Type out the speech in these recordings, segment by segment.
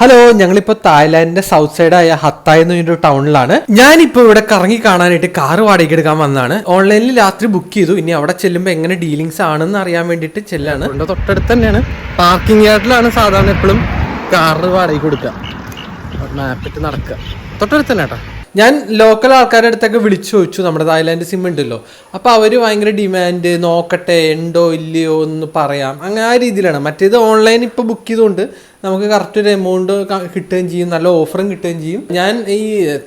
Hello ഞങ്ങളിപ്പോ തായ്ലാന്റിന്റെ south സൈഡായ ഹത്തായ എന്ന് പറഞ്ഞൊരു ടൗണിലാണ് ഞാനിപ്പോ ഇവിടെ കറങ്ങി കാണാനായിട്ട് കാർ വാടകയ്ക്ക് എടുക്കാൻ വന്നാണ് ഓൺലൈനിൽ രാത്രി ബുക്ക് ചെയ്തു. ഇനി അവിടെ ചെല്ലുമ്പോൾ എങ്ങനെ ഡീലിങ്സ് ആണെന്ന് അറിയാൻ വേണ്ടിട്ട് ചെല്ലാണ്. തൊട്ടടുത്ത് തന്നെയാണ്. പാർക്കിംഗ് യാർഡിലാണ് സാധാരണ എപ്പോഴും കാർ വാടകയ്ക്ക് കൊടുക്കുക. മാപ്പിട്ട് നടക്കുക. തൊട്ടടുത്ത് തന്നെ കേട്ടോ. ഞാൻ ലോക്കൽ ആൾക്കാരുടെ അടുത്തൊക്കെ വിളിച്ചു ചോദിച്ചു നമ്മുടെ തായ്ലാൻഡ് സിം ഉണ്ടല്ലോ. അപ്പോൾ അവർ ഭയങ്കര ഡിമാൻഡ് നോക്കട്ടെ ഉണ്ടോ ഇല്ലയോ എന്ന് പറയാം. അങ്ങനെ ആ രീതിയിലാണ്. മറ്റേത് ഓൺലൈൻ ഇപ്പോൾ ബുക്ക് ചെയ്തുകൊണ്ട് നമുക്ക് കറക്റ്റ് ഒരു എമൗണ്ട് കിട്ടുകയും ചെയ്യും നല്ല ഓഫറും കിട്ടുകയും ചെയ്യും. ഞാൻ ഈ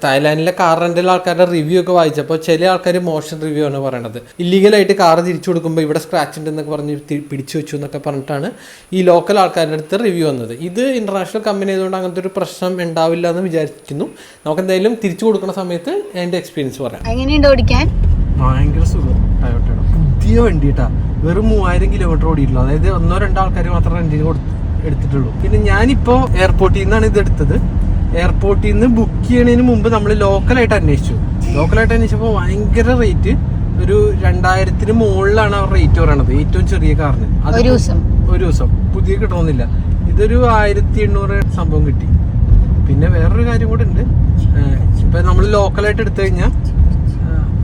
തായ്ലാൻഡിലെ കാർ റെന്റൽ ആൾക്കാരുടെ റിവ്യൂ ഒക്കെ വായിച്ചപ്പോൾ ചില ആൾക്കാർ മോശം റിവ്യൂ ആണ് പറയണത്. ഇല്ലീഗലായിട്ട് കാർ തിരിച്ചു കൊടുക്കുമ്പോൾ ഇവിടെ സ്ക്രാച്ച് ഉണ്ടെന്നൊക്കെ പറഞ്ഞ് പിടിച്ചു വെച്ചു എന്നൊക്കെ പറഞ്ഞിട്ടാണ് ഈ ലോക്കൽ ആൾക്കാരുടെ അടുത്ത് റിവ്യൂ വന്നത്. ഇത് ഇന്റർനാഷണൽ കമ്പനി ആയതുകൊണ്ട് അങ്ങനത്തെ ഒരു പ്രശ്നം ഉണ്ടാവില്ല എന്ന് വിചാരിക്കുന്നു. നമുക്ക് എന്തായാലും തിരിച്ചു കൊടുക്കുന്ന സമയത്ത് എന്റെ എക്സ്പീരിയൻസ് പറയാം. എങ്ങനെയുണ്ട് ഓടിക്കാൻ? ഭയങ്കര സുഖം. ടയോട്ടയുടെ. പുതിയ വണ്ടി കേട്ടാ വെറും മൂവായിരം കിലോമീറ്റർ ഓടിയിട്ടുള്ളൂ. അതായത് ഒന്നോ രണ്ടോ ആൾക്കാർ മാത്രം റെന്റിൽ എടുത്തിട്ടുള്ളൂ. പിന്നെ ഞാനിപ്പോ എയർപോർട്ടിൽ നിന്നാണ് ഇത് എടുത്തത്. എയർപോർട്ടിൽ നിന്ന് ബുക്ക് ചെയ്യണതിന് മുമ്പ് നമ്മൾ ലോക്കലായിട്ട് അന്വേഷിച്ചു. ലോക്കലായിട്ട് അന്വേഷിച്ചപ്പോൾ ഭയങ്കര റേറ്റ് ഒരു രണ്ടായിരത്തിന് മുകളിലാണ് അവർ റേറ്റ് പറയണത്. ഏറ്റവും ചെറിയ കാറിന്. അത് ഒരു ദിവസം. ഒരു ദിവസം. പുതിയ കിട്ടണമെന്നില്ല. ഇതൊരു ആയിരത്തി എണ്ണൂറ് സംഭവം കിട്ടി. പിന്നെ വേറൊരു കാര്യം കൂടെ ഉണ്ട്. ഇപ്പൊ നമ്മൾ ലോക്കലായിട്ട് എടുത്തു കഴിഞ്ഞാൽ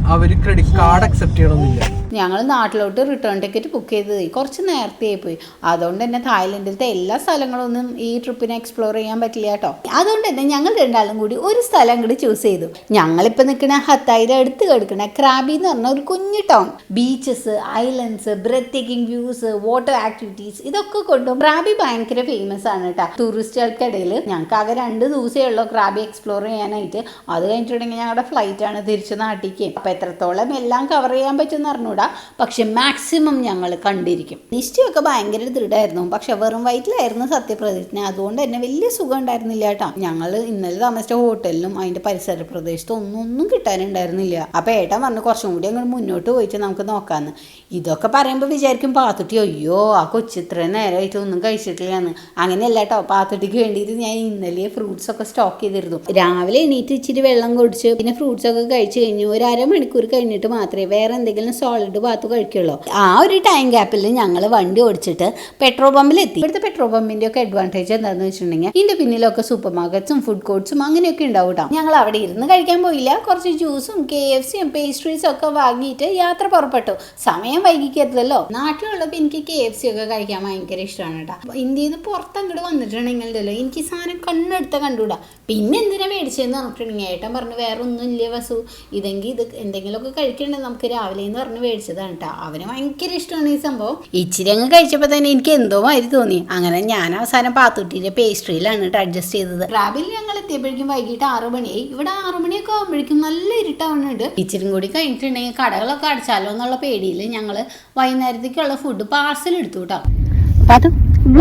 അവർ ക്രെഡിറ്റ് കാർഡ് അക്സെപ്റ്റ് ചെയ്യണമെന്നില്ല ഞങ്ങൾ നാട്ടിലോട്ട് റിട്ടേൺ ടിക്കറ്റ് ബുക്ക് ചെയ്തത്. കുറച്ച് നേരത്തെ പോയി. അതുകൊണ്ട് തന്നെ തായ്ലൻഡിലത്തെ എല്ലാ സ്ഥലങ്ങളൊന്നും ഈ ട്രിപ്പിനെ എക്സ്പ്ലോർ ചെയ്യാൻ പറ്റില്ല കേട്ടോ. അതുകൊണ്ട് തന്നെ ഞങ്ങൾ രണ്ടാളും കൂടി ഒരു സ്ഥലം കൂടി ചൂസ് ചെയ്തു. ഞങ്ങളിപ്പോൾ നിൽക്കുന്ന ഹത്തായിരം അടുത്ത് കിടക്കുന്ന ക്രാബി എന്ന് പറഞ്ഞ ഒരു കുഞ്ഞു town beaches islands breathtaking views water activities ഇതൊക്കെ കൊണ്ടും ക്രാബി ഭയങ്കര ഫേമസ് ആണ് കേട്ടോ. ടൂറിസ്റ്റുകൾക്കിടയിൽ ഞങ്ങൾക്ക് ആകെ രണ്ട് ദിവസമേ ഉള്ളൂ ക്രാബി എക്സ്പ്ലോർ ചെയ്യാനായിട്ട്. അത് കഴിഞ്ഞിട്ടുണ്ടെങ്കിൽ ഞങ്ങളുടെ ഫ്ലൈറ്റ് ആണ് തിരിച്ച് നാട്ടിലേക്ക്. അപ്പം എത്രത്തോളം എല്ലാം കവർ ചെയ്യാൻ പറ്റുമെന്ന് അറിഞ്ഞൂടാ. പക്ഷെ മാക്സിമം ഞങ്ങൾ കണ്ടിരിക്കും. നിശ്ചയമൊക്കെ ഭയങ്കര ദൃഢമായിരുന്നു പക്ഷെ വെറും വയറ്റിലായിരുന്നു സത്യപ്രതിജ്ഞ. അതുകൊണ്ട് തന്നെ വലിയ സുഖം ഉണ്ടായിരുന്നില്ല കേട്ടോ. ഞങ്ങൾ ഇന്നലെ താമസിച്ച ഹോട്ടലിലും അതിന്റെ പരിസര പ്രദേശത്തും ഒന്നും ഒന്നും കിട്ടാനുണ്ടായിരുന്നില്ല. അപ്പൊ ഏട്ടൻ പറഞ്ഞു കുറച്ചും കൂടി അങ്ങോട്ട് മുന്നോട്ട് പോയിട്ട് നമുക്ക് നോക്കാന്ന്. ഇതൊക്കെ പറയുമ്പോൾ വിചാരിക്കും പാത്തുട്ടി അയ്യോ ആ കൊച്ചു ഇത്ര നേരമായിട്ട് ഒന്നും കഴിച്ചിട്ടില്ലാന്ന്. അങ്ങനെയല്ല കേട്ടോ പാത്തുട്ടിക്ക് വേണ്ടിയിട്ട് ഞാൻ ഇന്നലെ ഫ്രൂട്ട്സ് ഒക്കെ സ്റ്റോക്ക് ചെയ്തിരുന്നു. രാവിലെ എണീറ്റ് ഇച്ചിരി വെള്ളം കുടിച്ച് പിന്നെ ഫ്രൂട്ട്സ് ഒക്കെ കഴിച്ചു കഴിഞ്ഞു ഒരു അരമണിക്കൂർ കഴിഞ്ഞിട്ട് മാത്രമേ വേറെ എന്തെങ്കിലും സോളിഡ് ഭാഗത്ത് കഴിക്കുള്ളൂ. ആ ഒരു ടൈം ഗ്യാപ്പിൽ ഞങ്ങൾ വണ്ടി ഓടിച്ചിട്ട് പെട്രോൾ പമ്പിൽ എത്തി. ഇവിടുത്തെ പെട്രോൾ പമ്പിന്റെ ഒക്കെ അഡ്വാന്റേജ് എന്താണെന്ന് വെച്ചിട്ടുണ്ടെങ്കിൽ ഇതിന്റെ പിന്നിലൊക്കെ സൂപ്പർ മാർക്കറ്റ്സും ഫുഡ് കോർട്സും അങ്ങനെയൊക്കെ ഉണ്ടാവും കേട്ടോ ഞങ്ങൾ അവിടെ ഇരുന്ന് കഴിക്കാൻ പോയില്ല. കുറച്ച് ജ്യൂസും കെ എഫ് സിയും പേസ്ട്രീസും ഒക്കെ വാങ്ങിയിട്ട് യാത്ര പുറപ്പെട്ടു. സമയം വൈകിക്കരുതല്ലോ നാട്ടിലുള്ളപ്പോൾ എനിക്ക് കെ എഫ് സി ഒക്കെ കഴിക്കാൻ ഭയങ്കര ഇഷ്ടമാണ് കേട്ടോ ഇന്ത്യയിൽ നിന്ന് പുറത്തങ്ങോട്ട് വന്നിട്ടുണ്ടെങ്കിലല്ലോ എനിക്ക് സാധനം കണ്ണെടുത്ത കണ്ടുകൂടാ പിന്നെ എന്തിനാ മേടിച്ചതെന്ന് പറഞ്ഞിട്ടുണ്ടെങ്കിൽ ഏട്ടൻ പറഞ്ഞു വേറെ ഒന്നും ഇല്ല വസു. ഇതെങ്കിൽ ഇത് എന്തെങ്കിലുമൊക്കെ കഴിക്കണ്ടേ നമുക്ക് രാവിലെ എന്ന് പറഞ്ഞ് മേടിച്ചതാണ് കേട്ടോ അവന് ഭയങ്കര ഇഷ്ടമാണ് ഈ സംഭവം. ഇച്ചിരി അങ്ങ് കഴിച്ചപ്പോൾ തന്നെ എനിക്ക് എന്തോ മാതിരി തോന്നി. അങ്ങനെ ഞാൻ അവസാനം പാത്തുട്ടിന്റെ പേസ്ട്രിയിലാണ് കേട്ടോ അഡ്ജസ്റ്റ് ചെയ്തത്. ട്രാവിൽ ഞങ്ങൾ എത്തിയപ്പോഴേക്കും വൈകിട്ട് ആറു മണിയായി ഇവിടെ ആറു മണിയൊക്കെ ആകുമ്പോഴേക്കും നല്ല ഇരുട്ടാവുന്നുണ്ട് ഇച്ചിരി കൂടി കഴിഞ്ഞിട്ടുണ്ടെങ്കിൽ കടകളൊക്കെ അടച്ചാലോ എന്നുള്ള പേടിയിൽ ഞങ്ങൾ വൈകുന്നേരത്തേക്കുള്ള ഫുഡ് പാർസൽ എടുത്തു കേട്ടോ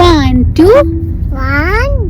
വൺ ടു One,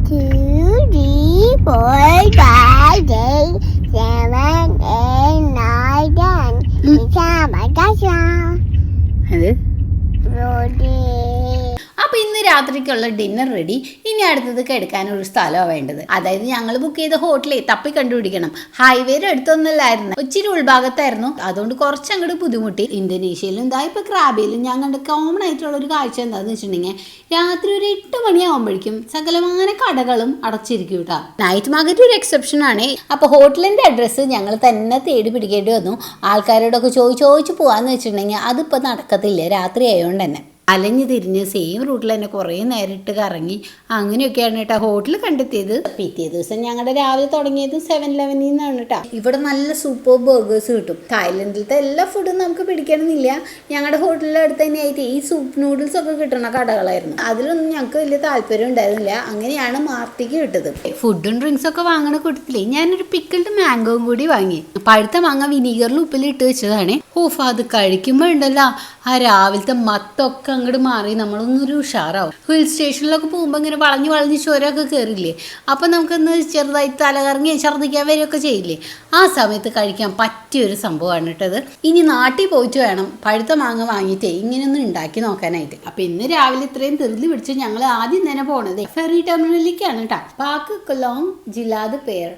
രാത്രിക്കുള്ള ഡിന്നർ റെഡി ഇനി അടുത്തത് കെടുക്കാനൊരു സ്ഥലമാണ് വേണ്ടത്. അതായത് ഞങ്ങൾ ബുക്ക് ചെയ്ത ഹോട്ടലേ തപ്പി കണ്ടുപിടിക്കണം. ഹൈവേയുടെ അടുത്തൊന്നല്ലായിരുന്നു. ഇച്ചിരി ഉൾഭാഗത്തായിരുന്നു. അതുകൊണ്ട് കുറച്ച് അങ്ങോട്ട് ബുദ്ധിമുട്ടി. ഇന്തോനേഷ്യയിലും ഇതാ ഇപ്പൊ ക്രാബിയിലും ഞാൻ കണ്ട കോമൺ ആയിട്ടുള്ള ഒരു കാഴ്ച എന്താന്ന് വെച്ചിട്ടുണ്ടെങ്കിൽ രാത്രി ഒരു എട്ട് മണിയാകുമ്പോഴേക്കും സകലമാന കടകളും അടച്ചിരിക്കും കേട്ടോ നൈറ്റ് മാർക്കറ്റ് ഒരു എക്സെപ്ഷൻ ആണ്. അപ്പോൾ ഹോട്ടലിന്റെ അഡ്രസ്സ് ഞങ്ങൾ തന്നെ തേടി പിടിക്കേണ്ടി വന്നു. ആൾക്കാരോടൊക്കെ ചോദിച്ചു ചോദിച്ചു പോവാന്ന് വെച്ചിട്ടുണ്ടെങ്കിൽ അതിപ്പോ നടക്കത്തില്ല. രാത്രി ആയതുകൊണ്ട് തന്നെ. അലഞ്ഞു തിരിഞ്ഞ് സെയിം റൂട്ടിൽ തന്നെ കുറേ നേരിട്ട് കറങ്ങി. അങ്ങനെയൊക്കെയാണ് കേട്ടോ ഹോട്ടൽ കണ്ടെത്തിയത്. പിറ്റേ ദിവസം ഞങ്ങളുടെ രാവിലെ തുടങ്ങിയത് സെവൻ ലെവനിൽ നിന്നാണ് കേട്ടോ ഇവിടെ നല്ല സൂപ്പർ ബർഗേഴ്സ് കിട്ടും. തായ്ലൻഡിലത്തെ എല്ലാ ഫുഡും നമുക്ക് പിടിക്കണമെന്നില്ല. ഞങ്ങളുടെ ഹോട്ടലിന്റെ അടുത്ത് തന്നെയായിട്ട് ഈ സൂപ്പ് നൂഡിൽസ് ഒക്കെ കിട്ടുന്ന കടകളായിരുന്നു. അതിലൊന്നും ഞങ്ങൾക്ക് വലിയ താല്പര്യം ഉണ്ടായിരുന്നില്ല. അങ്ങനെയാണ് മാർട്ടിക്ക് കിട്ടത്. ഫുഡും ഡ്രിങ്ക്സ് ഒക്കെ വാങ്ങണ കൂട്ടത്തിലേ ഞാനൊരു പിക്കിൾഡ് മാംഗോയും കൂടി വാങ്ങി. പഴുത്ത മാങ്ങ വിനീഗറിൽ ഉപ്പിലിട്ട് വെച്ചതാണ്. ഓഫ് അത് കഴിക്കുമ്പോൾ ഉണ്ടല്ലോ. ആ രാവിലത്തെ മത്തൊക്കെ അങ്ങോട്ട് മാറി. നമ്മളൊന്നൊരു ഉഷാറാവും. ഹിൽ സ്റ്റേഷനിലൊക്കെ പോകുമ്പോൾ ഇങ്ങനെ വളഞ്ഞ് വളഞ്ഞ് ചുരമൊക്കെ കയറില്ലേ അപ്പോൾ നമുക്കൊന്ന് ചെറുതായി തലകറങ്ങി ഛർദ്ദിക്കാൻ വരികയൊക്കെ ചെയ്യില്ലേ? ആ സമയത്ത് കഴിക്കാൻ പറ്റിയൊരു സംഭവമാണ് കേട്ടത് ഇനി നാട്ടിൽ പോയിട്ട് വേണം. പഴുത്ത മാങ്ങ വാങ്ങിയിട്ടേ ഇങ്ങനെയൊന്നും ഉണ്ടാക്കി നോക്കാനായിട്ട്. അപ്പം ഇന്ന് രാവിലെ ഇത്രയും ധൃതി പിടിച്ച് ഞങ്ങൾ ആദ്യം തന്നെ പോണത്. ഫെറി ടെർമിനലിലേക്കാണ് കേട്ടോ. പാക്ക് കൊല്ലോങ് ജില്ലാത് പേർ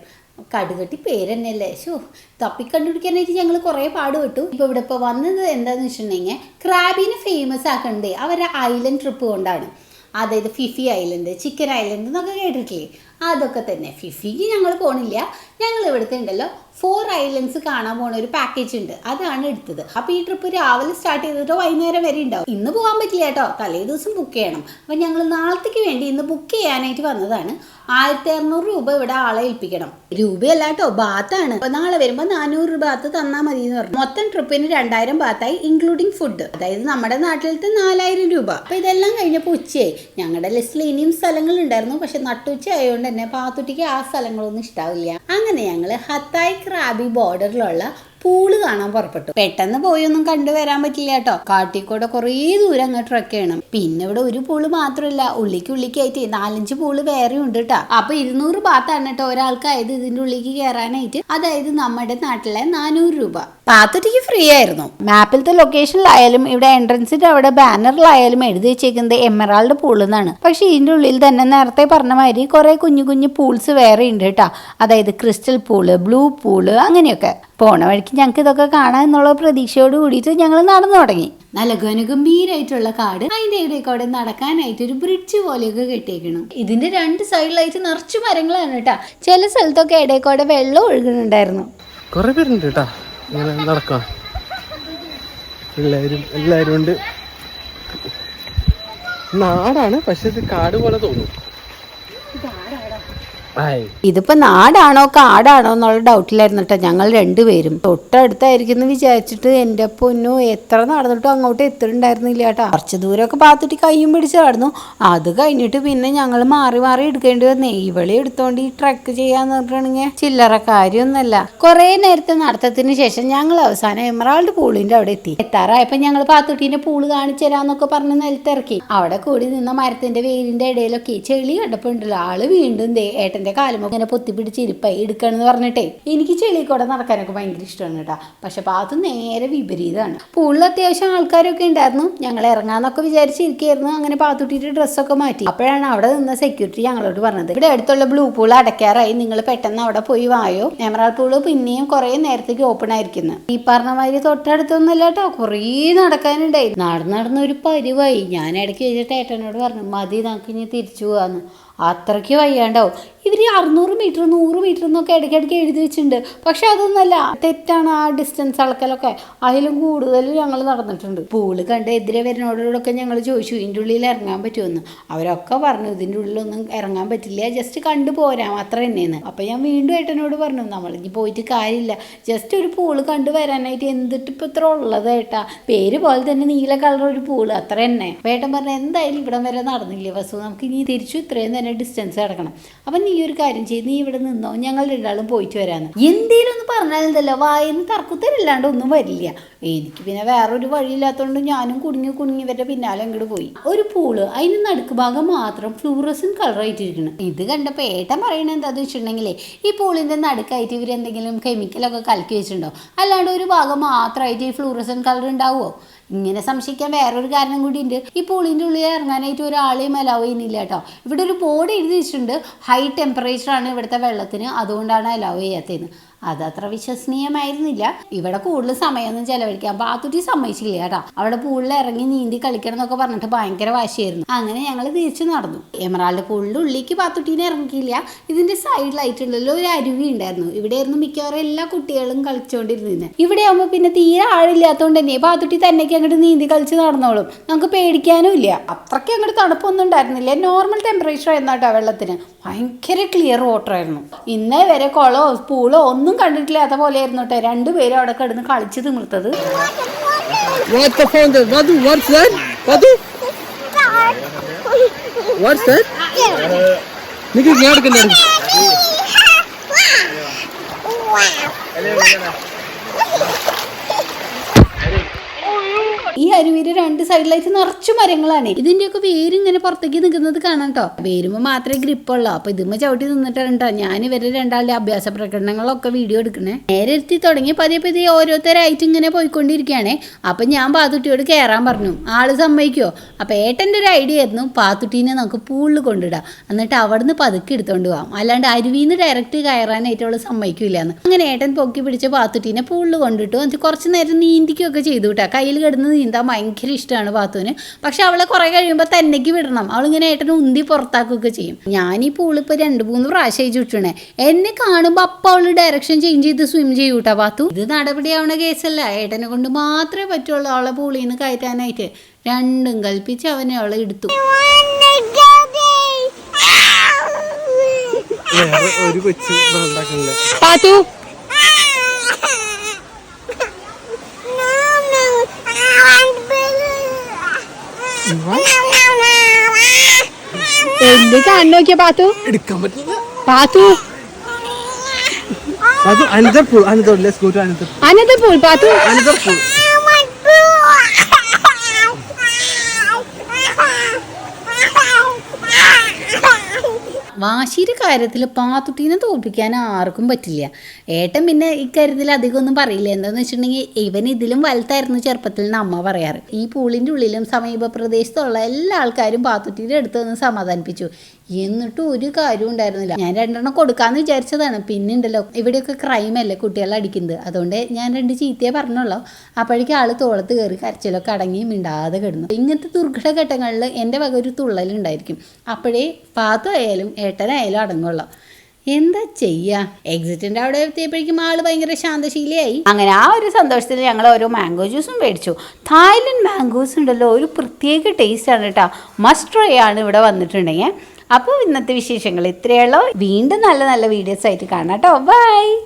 കടുകട്ടി പേര് തന്നെയല്ലേ ഷോ തപ്പിക്കണ്ടുപിടിക്കാനായിട്ട് ഞങ്ങൾ കുറേ പാടുപെട്ടു. ഇപ്പോൾ ഇവിടെ ഇപ്പോൾ വന്നത് എന്താന്ന് വെച്ചിട്ടുണ്ടെങ്കിൽ ക്രാബിനെ ഫേമസ് ആക്കണ്ടേ? അവരുടെ ഐലൻഡ് ട്രിപ്പ് കൊണ്ടാണ്. അതായത് ഫിഫി ഐലൻഡ് ചിക്കൻ ഐലൻഡ് എന്നൊക്കെ കേട്ടിട്ടില്ലേ? അതൊക്കെ തന്നെ. ഫിഫിക്ക് ഞങ്ങൾ പോണില്ല. ഞങ്ങൾ ഇവിടുത്തെ ഉണ്ടല്ലോ. ഫോർ ഐലൻഡ്സ് കാണാൻ പോണ ഒരു പാക്കേജ് ഉണ്ട്. അതാണ് എടുത്തത്. അപ്പൊ ഈ ട്രിപ്പ് രാവിലെ സ്റ്റാർട്ട് ചെയ്തിട്ട് വൈകുന്നേരം വരെ ഉണ്ടാവും. ഇന്ന് പോകാൻ പറ്റില്ല കേട്ടോ. തലേ ദിവസം ബുക്ക് ചെയ്യണം. അപ്പൊ ഞങ്ങൾ നാളത്തേക്ക് വേണ്ടി ഇന്ന് ബുക്ക് ചെയ്യാനായിട്ട് വന്നതാണ്. ആയിരത്തി അറുന്നൂറ് രൂപ ഇവിടെ ആളെ ഏൽപ്പിക്കണം. രൂപയല്ല കേട്ടോ. ബാത്താണ് അപ്പൊ നാളെ വരുമ്പോ നാനൂറ് രൂപ ബാത്ത് തന്നാൽ മതി എന്ന് പറഞ്ഞു. മൊത്തം ട്രിപ്പിന് രണ്ടായിരം ബാത്തായി ഇൻക്ലൂഡിങ് ഫുഡ് അതായത് നമ്മുടെ നാട്ടിലത്തെ നാലായിരം രൂപ. അപ്പൊ ഇതെല്ലാം കഴിഞ്ഞപ്പോൾ ഉച്ചയായി. ഞങ്ങളുടെ ലിസ്റ്റിൽ ഇനിയും സ്ഥലങ്ങൾ ഉണ്ടായിരുന്നു. പക്ഷെ നട്ടുച്ച ആയതുകൊണ്ട് തന്നെ പാത്തുട്ടിക്ക് ആ സ്ഥലങ്ങളൊന്നും ഇഷ്ടാവില്ല. അങ്ങനെ ഞങ്ങൾ ഹത്തായ് ക്രാബി ബോർഡറിലുള്ള പൂൾ കാണാൻ പുറപ്പെട്ടു. പെട്ടെന്ന് പോയൊന്നും കണ്ടുവരാൻ പറ്റില്ല കേട്ടോ. കാട്ടിക്കൂടെ കുറേ ദൂരം അങ്ങ് ട്രക്ക് ചെയ്യണം. പിന്നെ ഇവിടെ ഒരു പൂൾ മാത്രമല്ല ഉള്ളിക്ക് ഉള്ളിക്കായിട്ട് നാലഞ്ച് പൂൾ വേറെ ഉണ്ട് കേട്ടോ അപ്പൊ ഇരുന്നൂറ് ബാത്താണ് കേട്ടോ ഒരാൾക്കായത് ഇതിന്റെ ഉള്ളിക്ക് കയറാനായിട്ട് അതായത് നമ്മുടെ നാട്ടിലെ നാനൂറ് രൂപ. പാത്തൊറ്റയ്ക്ക് ഫ്രീ ആയിരുന്നു. മാപ്പിലത്തെ ലൊക്കേഷനിലായാലും ഇവിടെ എൻട്രൻസിന്റെ അവിടെ ബാനറിലായാലും എഴുതി വെച്ചേക്കുന്നത് എമറാൾഡ് പൂൾ എന്നാണ് പക്ഷെ ഇതിന്റെ ഉള്ളിൽ തന്നെ നേരത്തെ പറഞ്ഞ മാതിരി കുറെ കുഞ്ഞു കുഞ്ഞു പൂൾസ് വേറെ ഉണ്ട് കേട്ടോ അതായത് ക്രിസ്റ്റൽ പൂൾ ബ്ലൂ പൂൾ അങ്ങനെയൊക്കെ. പോണ വഴിക്ക് ഞങ്ങൾക്ക് ഇതൊക്കെ കാണാം എന്നുള്ള പ്രതീക്ഷയോട് കൂടിയിട്ട് ഞങ്ങൾ നടന്നു തുടങ്ങി. നല്ല ഘനഗംഭീരായിട്ടുള്ള കാട്. അതിന്റെ ഇടയ്ക്കൂടെ നടക്കാനായിട്ട് ഒരു ബ്രിഡ്ജ് പോലെയൊക്കെ കെട്ടിയേക്കണം. ഇതിന്റെ രണ്ട് സൈഡിലായിട്ട് നിറച്ച് മരങ്ങളാണ് കേട്ടാ. ചില സ്ഥലത്തൊക്കെ ഇടയ്ക്കൂടെ വെള്ളം ഒഴുകുന്നുണ്ടായിരുന്നു. കുറെ പേരുണ്ട് കേട്ടാ. ഇങ്ങനെ നടക്കാം. എല്ലാവരും എല്ലാവരും ഉണ്ട്. നാടാണ് പക്ഷെ ഇത് കാട് പോലെ തോന്നും. ഇതിപ്പോ നാടാണോ കാടാണോ എന്നുള്ള ഡൗട്ടിലായിരുന്നു കേട്ടോ. ഞങ്ങൾ രണ്ടുപേരും. തൊട്ടടുത്തായിരിക്കും എന്ന് വിചാരിച്ചിട്ട് എന്റെ പൊന്നു എത്ര നടന്നിട്ടും അങ്ങോട്ട് എത്തിണ്ടായിരുന്നില്ല കേട്ടോ. കുറച്ച് ദൂരമൊക്കെ പാത്തിട്ട് കയ്യും പിടിച്ച് നടന്നു. അത് കഴിഞ്ഞിട്ട് പിന്നെ ഞങ്ങൾ മാറി മാറി എടുക്കേണ്ടി വന്നേ. ഇവളി എടുത്തോണ്ട് ഈ ട്രക്ക് ചെയ്യാന്ന് പറഞ്ഞിട്ടുണ്ടെങ്കിൽ ചില്ലറ കാര്യമൊന്നുമല്ല. കുറെ നേരത്തെ നടത്തത്തിന് ശേഷം ഞങ്ങൾ അവസാനം എമറാൾഡ് പൂളിന്റെ അവിടെ എത്തി. എത്താറായപ്പോ ഞങ്ങൾ പാത്തുട്ടീന്റെ പൂൾ കാണിച്ചു തരാന്നൊക്കെ പറഞ്ഞ് നിലത്തിറക്കി. അവിടെ കൂടി നിന്ന മരത്തിന്റെ വേരിന്റെ ഇടയിലൊക്കെ ചെളി കണ്ടപ്പോ ആൾ വീണ്ടും ദേ ഏട്ടന്റെ കാലുമൊക്കെ ഇങ്ങനെ പൊത്തി പിടിച്ച് ഇരിപ്പായി. എടുക്കണമെന്ന് പറഞ്ഞിട്ടേ. എനിക്ക് ചെളി കൂടെ നടക്കാനൊക്കെ ഭയങ്കര ഇഷ്ടമാണ് കേട്ടോ. പക്ഷെ അത് നേരെ വിപരീതമാണ് പൂളിൽ അത്യാവശ്യം ആൾക്കാരൊക്കെ ഉണ്ടായിരുന്നു. ഞങ്ങൾ ഇറങ്ങാന്നൊക്കെ വിചാരിച്ചിരിക്കുകയായിരുന്നു അങ്ങനെ പാത്തുട്ടിട്ട് ഡ്രസ്സൊക്കെ മാറ്റി. അപ്പോഴാണ് അവിടെ നിന്ന സെക്യൂരിറ്റി ഞങ്ങളോട് പറഞ്ഞത്. ഇവിടെ അടുത്തുള്ള ബ്ലൂ പൂൾ അടയ്ക്കാറായി. നിങ്ങൾ പെട്ടെന്ന് അവിടെ പോയി വായോ? എമറാൾഡ് പൂൾ പിന്നെയും കുറേ നേരത്തേക്ക് ഓപ്പൺ ആയിരിക്കുന്നു. ഈ പറഞ്ഞ മാതിരി അല്ല കേട്ടോ. കുറേ നടക്കാനുണ്ടായി. നടന്ന് നടന്ന് ഒരു പരിവായി. ഞാൻ ഇടയ്ക്ക് വെച്ചിട്ട് ഏട്ടനോട് പറഞ്ഞു മതി നമുക്ക് ഇനി തിരിച്ചു പോവാന്ന്. അത്രയ്ക്ക് വയ്യാണ്ടാവും. ഇവർ അറുന്നൂറ് മീറ്റർ നൂറ് മീറ്റർ എന്നൊക്കെ ഇടയ്ക്കിടയ്ക്ക് എഴുതി വെച്ചിട്ടുണ്ട്. പക്ഷെ അതൊന്നല്ല തെറ്റാണ് ആ ഡിസ്റ്റൻസ് അളക്കലൊക്കെ അതിലും കൂടുതൽ ഞങ്ങൾ നടന്നിട്ടുണ്ട്. പൂൾ കണ്ട് എതിരെ വരുന്നവരോടൊക്കെ ഞങ്ങൾ ചോദിച്ചു ഇതിന്റെ ഉള്ളിൽ ഇറങ്ങാൻ പറ്റുമെന്ന് അവരൊക്കെ പറഞ്ഞു ഇതിന്റെ ഉള്ളിലൊന്നും ഇറങ്ങാൻ പറ്റില്ല ജസ്റ്റ് കണ്ടു പോരാം അത്ര തന്നെയെന്ന് അപ്പം ഞാൻ വീണ്ടും ഏട്ടനോട് പറഞ്ഞു നമ്മൾ ഇനി പോയിട്ട് കാര്യമില്ല. ജസ്റ്റ് ഒരു പൂൾ കണ്ടു വരാനായിട്ട് എന്തിട്ട് ഇപ്പം ഇത്ര ഉള്ളത് ഏട്ടാ? പേര് പോലെ തന്നെ നീല കളർ ഒരു പൂൾ അത്ര തന്നെ അപ്പം ഏട്ടൻ പറഞ്ഞു എന്തായാലും ഇവിടം വരെ നടന്നില്ലേ വസു? നമുക്ക് ഇനി തിരിച്ചു ഇത്രയും തന്നെ ഡിസ്റ്റൻസ് കിടക്കണം അപ്പം നീ ഒരു കാര്യം ചെയ്ത് നീ ഇവിടെ നിന്നോ ഞങ്ങൾ രണ്ടാളും പോയിട്ട് വരാമെന്ന് എന്തേലും ഒന്ന് പറഞ്ഞാലെന്തല്ലോ വായന്ന് തർക്കുത്തരില്ലാണ്ട് ഒന്നും വരില്ല. എനിക്ക് പിന്നെ വേറൊരു വഴിയില്ലാത്തതുകൊണ്ട് ഞാനും കുടുങ്ങി കുടുങ്ങി ഇവരുടെ പിന്നാലെ അങ്ങോട്ട് പോയി. ഒരു പൂൾ അതിന് നടുക്ക് ഭാഗം മാത്രം ഫ്ലൂറസൻ കളർ ആയിട്ടിരിക്കണം. ഇത് കണ്ടപ്പോൾ ഏട്ടൻ പറയണത് എന്താന്ന് വെച്ചിട്ടുണ്ടെങ്കിലേ ഈ പൂളിന്റെ നടുക്കായിട്ട് ഇവർ എന്തെങ്കിലും കെമിക്കലൊക്കെ കലക്കി വെച്ചിട്ടുണ്ടോ? അല്ലാണ്ട് ഒരു ഭാഗം മാത്രമായിട്ട് ഈ ഫ്ലൂറസൻ കളർ ഉണ്ടാവുമോ ഇങ്ങനെ സംശയിക്കാൻ വേറൊരു കാരണം കൂടി ഉണ്ട്. ഈ പൂളിന്റെ ഉള്ളിൽ ഇറങ്ങാനായിട്ട് ഒരാളെയും അലാവ് ചെയ്യുന്നില്ല കേട്ടോ. ഇവിടെ ഒരു ബോർഡ് എഴുതി വെച്ചിട്ടുണ്ട്. ഹൈ ടെമ്പറേച്ചറാണ് ഇവിടുത്തെ വെള്ളത്തിന്. അതുകൊണ്ടാണ് അലൗ ചെയ്യാത്തതെന്ന്. അതത്ര വിശ്വസനീയമായിരുന്നില്ല. ഇവിടെ കൂടുതൽ സമയമൊന്നും ചെലവഴിക്കാൻ പാത്തുട്ടി സമ്മതിച്ചില്ല കേട്ടോ. അവിടെ പൂളിൽ ഇറങ്ങി നീന്തി കളിക്കണം എന്നൊക്കെ പറഞ്ഞിട്ട് ഭയങ്കര വാശിയായിരുന്നു. അങ്ങനെ ഞങ്ങൾ തിരിച്ചു നടന്നു. എമറാൾഡ് പൂളിന്റെ ഉള്ളിലേക്ക് പാത്തുട്ടീനെ ഇറങ്ങിയില്ല. ഇതിന്റെ സൈഡിലായിട്ടുണ്ടല്ലോ ഒരു അരുവി ഉണ്ടായിരുന്നു. ഇവിടെയായിരുന്നു മിക്കവാറും എല്ലാ കുട്ടികളും കളിച്ചുകൊണ്ടിരുന്നത് ഇവിടെ ആകുമ്പോൾ പിന്നെ തീരെ ആഴില്ലാത്തതുകൊണ്ട് തന്നെ പാത്തുട്ടി തന്നെയൊക്കെ അങ്ങോട്ട് നീന്തി കളിച്ച് നടന്നോളും. നമുക്ക് പേടിക്കാനും ഇല്ല. അത്രയ്ക്ക് അങ്ങോട്ട് തണുപ്പൊന്നും ഉണ്ടായിരുന്നില്ല. നോർമൽ ടെമ്പറേച്ചർ ആയിരുന്നു കേട്ടോ വെള്ളത്തിന്. ഭയങ്കര ക്ലിയർ വാട്ടർ ആയിരുന്നു. ഇന്നേ വരെ കുളമോ പൂളോ ഒന്നും കണ്ടിട്ടില്ലാത്ത പോലെയായിരുന്നു കേട്ടോ രണ്ടുപേരും അവിടെ കിടന്ന് കളിച്ച് തിമിർത്തത്. What the ഈ അരുവിയുടെ രണ്ട് സൈഡിലായിട്ട് നിറച്ചു മരങ്ങളാണ്. ഇതിന്റെയൊക്കെ വേര് ഇങ്ങനെ പുറത്തേക്ക് നിൽക്കുന്നത് കാണാം കേട്ടോ വേരുമ്പോ മാത്രമേ ഗ്രിപ്പ് ഉള്ളൂ അപ്പൊ ഇതുമ്മ ചവിട്ടി നിന്നിട്ടാണ് കേട്ടോ ഞാൻ ഇവരുടെ രണ്ടാളുടെ അഭ്യാസ പ്രകടനങ്ങളൊക്കെ വീഡിയോ എടുക്കണേ. നേരെ എത്തി തുടങ്ങി പതിയെ പതിയെ ഓരോരുത്തരായിട്ട് ഇങ്ങനെ പോയിക്കൊണ്ടിരിക്കുകയാണ്. അപ്പൊ ഞാൻ പാത്തുട്ടിയോട് കയറാൻ പറഞ്ഞു. ആൾ സമ്മതിക്കോ? അപ്പൊ ഏട്ടന്റെ ഒരു ഐഡിയ ആയിരുന്നു പാത്തുട്ടീനെ നമുക്ക് പൂളിൽ കൊണ്ടിടാം എന്നിട്ട് അവിടുന്ന് പതുക്കെ എടുത്തോണ്ട് പോവാം. അല്ലാണ്ട് അരുവിന്ന് ഡയറക്റ്റ് കയറാനായിട്ട് അവൾ സമ്മതിക്കില്ലാന്ന് അങ്ങനെ ഏട്ടൻ പൊക്കി പിടിച്ച പാത്തുട്ടീനെ പൂളിൽ കൊണ്ടിട്ടു എന്നിട്ട് കുറച്ച് നേരം നീന്തിക്കുകയൊക്കെ ചെയ്തു കേട്ടോ കയ്യിൽ കിടന്ന് നീന്താൻ ഭയങ്കര ഇഷ്ടമാണ് പാത്തുവിന്. പക്ഷെ അവളെ കുറേ കഴിയുമ്പോൾ തന്നേക്ക് വിടണം. അവളിങ്ങനെ ഏട്ടന് ഉന്തി പുറത്താക്കുകയൊക്കെ ചെയ്യും. ഞാൻ ഈ പൂളിപ്പോൾ രണ്ട് മൂന്ന് പ്രാവശ്യം ചുറ്റണേ എന്നെ കാണുമ്പോൾ അപ്പം അവൾ ഡയറക്ഷൻ ചേഞ്ച് ചെയ്ത് സ്വിം ചെയ്യൂട്ടാ പാത്തു. ഇത് നടപടിയാവണ കേസല്ല. ഏട്ടനെ കൊണ്ട് മാത്രമേ പറ്റുള്ളൂ അവളെ പൂളിൽ നിന്ന് കയറ്റാനായിട്ട്. രണ്ടും കൽപ്പിച്ച് അവനെ അവളെ എടുത്തു. ഒരു കൊച്ചു പാത്തു എന്ത് കാണു നോക്കിയ പാത്തു? എടുക്കാൻ പറ്റില്ല. Pathu? Ananthar let's go to Ananthar അനത് pool Pathu. Ananthar വാശിയുടെ കാര്യത്തിൽ പാത്തുട്ടീനെ തോൽപ്പിക്കാൻ ആർക്കും പറ്റില്ല. ഏട്ടൻ പിന്നെ ഇക്കാര്യത്തിൽ അധികം ഒന്നും പറയില്ല. എന്താണെന്ന് വെച്ചിട്ടുണ്ടെങ്കിൽ ഇവൻ ഇതിലും വലുതായിരുന്നു ചെറുപ്പത്തിൽ നിന്ന് അമ്മ പറയാറ്. ഈ പൂളിന്റെ ഉള്ളിലും സമീപ പ്രദേശത്തുള്ള എല്ലാ ആൾക്കാരും പാത്തുട്ടീന്റെ അടുത്ത് നിന്ന് സമാധാനിപ്പിച്ചു. എന്നിട്ടും ഒരു കാര്യവും ഉണ്ടായിരുന്നില്ല. ഞാൻ രണ്ടെണ്ണം കൊടുക്കാന്ന് വിചാരിച്ചതാണ്. പിന്നെ ഉണ്ടല്ലോ ഇവിടെയൊക്കെ ക്രൈമല്ലേ കുട്ടികളെ അടിക്കുന്നത്. അതുകൊണ്ട് ഞാൻ രണ്ട് ചീത്തയെ പറഞ്ഞുള്ളൂ. അപ്പോഴേക്കും ആൾ തോളത്ത് കയറി കരച്ചിലൊക്കെ അടങ്ങി മിണ്ടാതെ കിടന്നു. ഇങ്ങനത്തെ ദുർഘട ഘട്ടങ്ങളിൽ എന്റെ വക ഒരു തുള്ളലുണ്ടായിരിക്കും അപ്പോഴേ പാത്തു ആയാലും ഏട്ടനായാലും അടങ്ങുള്ളൂ. എന്താ ചെയ്യാ? എക്സിറ്റിന്റെ അവിടെ എത്തിയപ്പോഴേക്കും ആൾ ഭയങ്കര ശാന്തശീലയായി. അങ്ങനെ ആ ഒരു സന്തോഷത്തിൽ ഞങ്ങൾ ഓരോ മാംഗോ ജ്യൂസും മേടിച്ചു. തായ്ലൻഡ് മാംഗോസ് ഉണ്ടല്ലോ ഒരു പ്രത്യേക ടേസ്റ്റ് ആണ് കേട്ടോ. മസ്റ്റ് ട്രൈ ആണ് ഇവിടെ വന്നിട്ടുണ്ടെങ്കിൽ. അപ്പോൾ ഇന്നത്തെ വിശേഷങ്ങൾ ഇത്രയേ ഉള്ളൂ. വീണ്ടും നല്ല നല്ല വീഡിയോസ് ആയിട്ട് കാണാം കേട്ടോ. ബൈ